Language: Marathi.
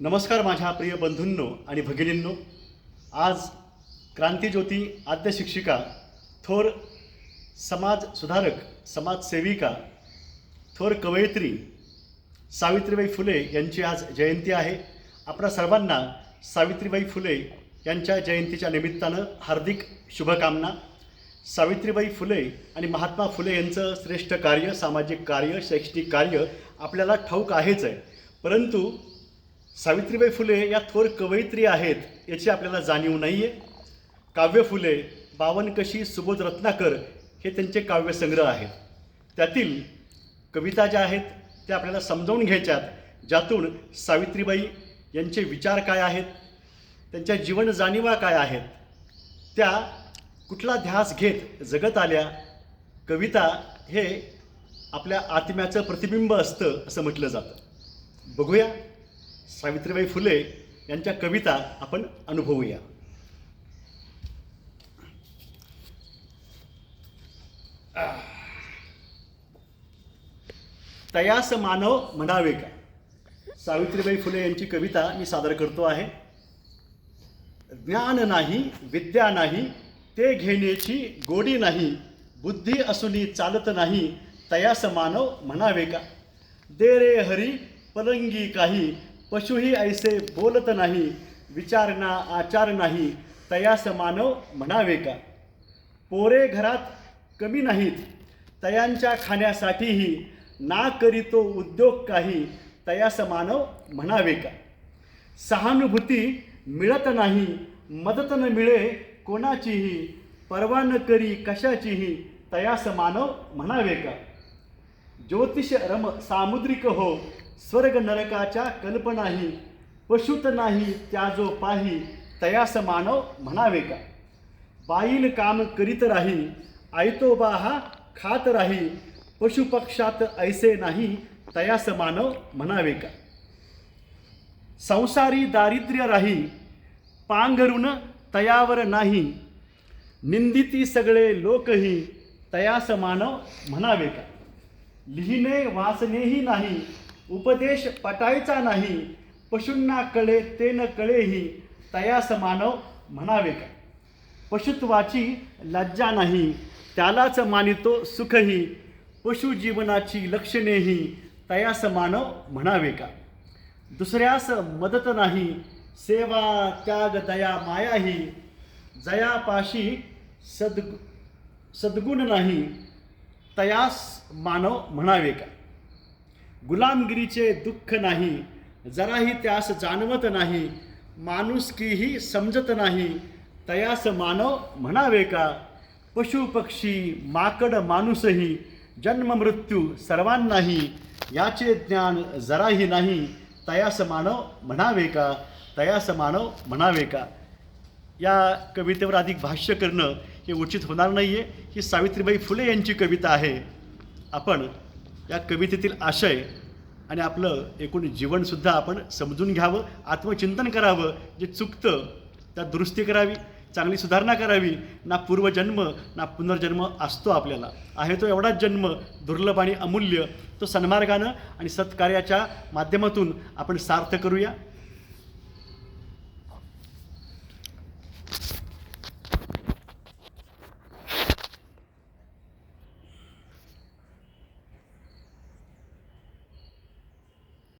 नमस्कार माझ्या प्रिय बंधूंनो आणि भगिनींनो. आज क्रांतीज्योती आद्य शिक्षिका थोर समाज सुधारक समाजसेविका थोर कवयित्री सावित्रीबाई फुले यांची आज जयंती आहे. आपल्या सर्वांना सावित्रीबाई फुले यांच्या जयंतीच्या निमित्तानं हार्दिक शुभकामना. सावित्रीबाई फुले आणि महात्मा फुले यांचं श्रेष्ठ कार्य सामाजिक कार्य शैक्षणिक कार्य आपल्याला ठाऊक आहेच आहे. परंतु सावित्रीबाई फुले या थोर कवयित्री आहेत याची आपल्याला जाणीव नाही आहे काव्य फुले बावनकशी सुबोध रत्नाकर हे त्यांचे काव्यसंग्रह आहेत. त्यातील कविता ज्या आहेत त्या आपल्याला समजावून घ्यायच्यात ज्यातून सावित्रीबाई यांचे विचार काय आहेत त्यांच्या जीवन जाणीवा काय आहेत त्या कुठला ध्यास घेत जगत आल्या कविता हे आपल्या आत्म्याचं प्रतिबिंब असतं असं म्हटलं जातं. बघूया. सावित्रीबाई फुले यांच्या कविता आपण अनुभवूया. तयास मानव म्हणावे का? सावित्रीबाई फुले यांची कविता मी सादर करतो आहे. ज्ञान नाही विद्या नाही ते घेण्याची गोडी नाही बुद्धी असूनी चालत नाही तयास मानव म्हणावे का? दे रे हरी पलंगी काही पशुही ऐसे बोलत नाही विचारणा आचार नाही तयास मानव म्हणावे का? पोरे घरात कमी नाहीत तयांच्या खाण्यासाठीही ना करीतो उद्योग काही तयास मानव म्हणावे का? सहानुभूती मिळत नाही मदत न मिळे कोणाचीही पर्वा न करी कशाचीही तयास मानव म्हणावे का? ज्योतिष रम सामुद्रिक हो स्वर्ग नरकाच्या कल्पनाही पशुत नाही त्या जो पाही तयास मानव म्हणावे का? बाईल काम करीत राही आयतोबा हा खात राही पशुपक्षात ऐसे नाही तयास मानव म्हणावे का? संसारी दारिद्र्य राही पांघरून तयावर नाही निंदिती सगळे लोकही तयास मानव म्हणावे का? लिहिणे वाचणेही नाही उपदेश पटायचा नाही पशूंना कळे ते न कळेही तयास मानव म्हणावे का? पशुत्वाची लज्जा नाही त्यालाच मानितो सुखही पशुजीवनाची लक्षणेही तयास मानव म्हणावे का? दुसऱ्यास मदत नाही सेवा त्याग दया मायाही जयापाशी सद सद्गुण नाही तयास मानव म्हणावे का? गुलामगिरीचे दुःख नाही जराही त्यास जाणवत नाही माणुसकीही समजत नाही तयास मानव म्हणावे का? पशु पक्षी माकड माणूसही जन्म मृत्यू सर्वांनाही याचे ज्ञान जराही नाही तयास मानव म्हणावे का? तयास मानव म्हणावे का? या कवितेवर अधिक भाष्य करणं हे उचित होणार नाही आहे ही सावित्रीबाई फुले यांची कविता आहे. आपण या कवितेतील आशय आणि आपलं एकूण जीवनसुद्धा आपण समजून घ्यावं आत्मचिंतन करावं जे चुकतं त्यात दुरुस्ती करावी चांगली सुधारणा करावी ना पूर्वजन्म ना पुनर्जन्म असतो आपल्याला. आहे तो एवढाच जन्म दुर्लभ आणि अमूल्य तो सन्मार्गानं आणि सत्कार्याच्या माध्यमातून आपण सार्थ करूया.